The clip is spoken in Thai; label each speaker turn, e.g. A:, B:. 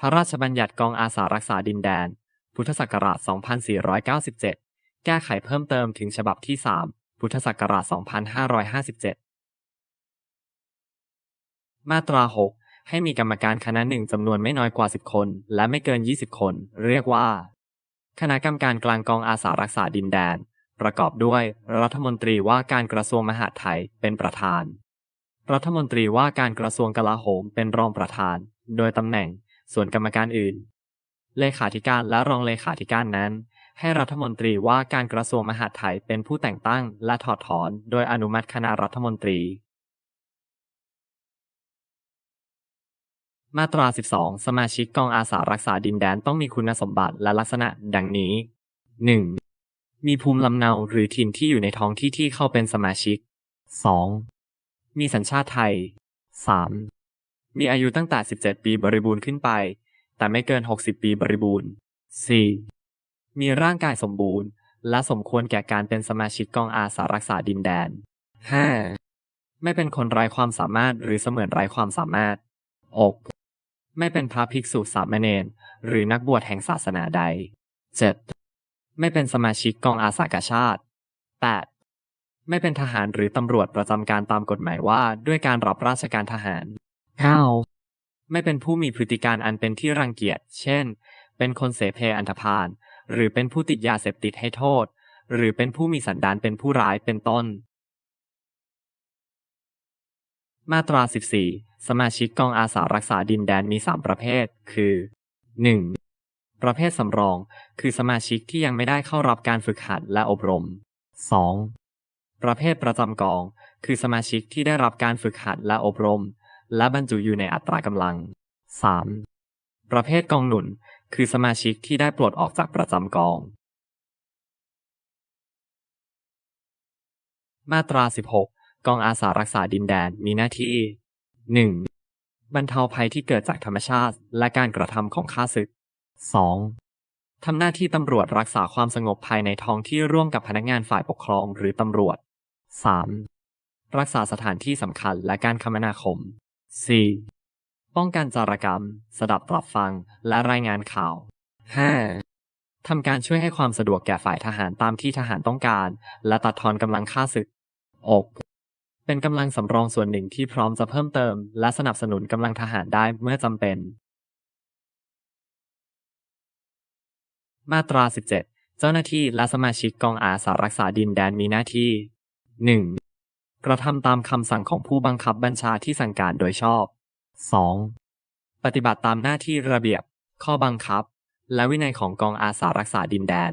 A: พระราชบัญญัติกองอาสารักษาดินแดน พุทธศักราช 2497 แก้ไขเพิ่มเติมถึงฉบับที่ 3 พุทธศักราช 2557 มาตรา 6 ให้มีกรรมการคณะหนึ่งจำนวนไม่น้อยกว่า 10 คน และไม่เกิน 20 คน เรียกว่า คณะกรรมการกลางกองอาสารักษาดินแดน ประกอบด้วยรัฐมนตรีว่าการกระทรวงมหาดไทยเป็นประธาน รัฐมนตรีว่าการกระทรวงกลาโหมเป็นรองประธาน โดยตำแหน่ง ส่วนกรรมการอื่น เลขาธิการและรองเลขาธิการนั้น ให้รัฐมนตรีว่าการกระทรวงมหาดไทยเป็นผู้แต่งตั้งและถอดถอน โดยอนุมัติคณะรัฐมนตรี มาตรา 12 สมาชิกกองอาสารักษาดินแดนต้องมีคุณสมบัติและลักษณะดังนี้ 1. มีภูมิลำเนาหรือถิ่นที่อยู่ในท้องที่ที่เข้าเป็นสมาชิก 2. มีสัญชาติไทย 3. มีอายุตั้งแต่ 17 ปีบริบูรณ์ขึ้นไป แต่ไม่เกิน 60 ปีบริบูรณ์ 4. มีร่างกายสมบูรณ์ และสมควรแก่การเป็นสมาชิกกองอาสารักษาดินแดน 5. ไม่เป็นคนไร้ความสามารถหรือเสมือนไร้ความสามารถ 6. ไม่เป็นพระภิกษุสามเณรหรือนักบวชแห่งศาสนาใด 7. ไม่เป็นสมาชิกกองอาสากาชาติ 8. ไม่เป็นทหารหรือตำรวจประจำการตามกฎหมายว่าด้วยการรับราชการทหาร 9. ไม่เป็นผู้มีพฤติการอันเป็นที่รังเกียจ เช่น เป็นคนเสเพอันธพาล หรือเป็นผู้ติดยาเสพติดให้โทษ หรือเป็นผู้มีสันดานเป็นผู้ร้าย เป็นต้น มาตรา 14 สมาชิกกองอาสารักษาดินแดนมี 3 ประเภท คือ 1. ประเภทสำรอง คือสมาชิกที่ยังไม่ได้เข้ารับการฝึกหัดและอบรม 2. ประเภทประจำกอง คือสมาชิกที่ได้รับการฝึกหัดและอบรม และบรรจุอยู่ในอัตรากำลัง 3. ประเภทกองหนุนคือสมาชิกที่ได้ปลดออกจากประจำกอง มาตรา 16 กองอาสารักษาดินแดนมีหน้าที่ 1. บรรเทาภัยที่เกิดจากธรรมชาติ และการกระทำของข้าศึก 2. ทำหน้าที่ตำรวจรักษาความสงบภายในท้องที่ร่วมกับพนักงานฝ่ายปกครองหรือตำรวจ 3. รักษาสถานที่สำคัญและการคมนาคม 4. ป้องกันจารกรรม สดับตรับฟัง และรายงานข่าว 5. ทำการช่วยให้ความสะดวกแก่ฝ่ายทหารตามที่ทหารต้องการ และตัดทอนกำลังค่าศึก 6. เป็นกำลังสำรองส่วนหนึ่งที่พร้อมจะเพิ่มเติม และสนับสนุนกำลังทหารได้เมื่อจำเป็น มาตรา 17 เจ้าหน้าที่และสมาชิกกองอาสารักษาดินแดนมีหน้าที่ 1. กระทำตามคำสั่งของผู้บังคับบัญชาที่สั่งการโดยชอบ 2. ปฏิบัติตามหน้าที่ระเบียบ ข้อบังคับ และวินัยของกองอาสารักษาดินแดน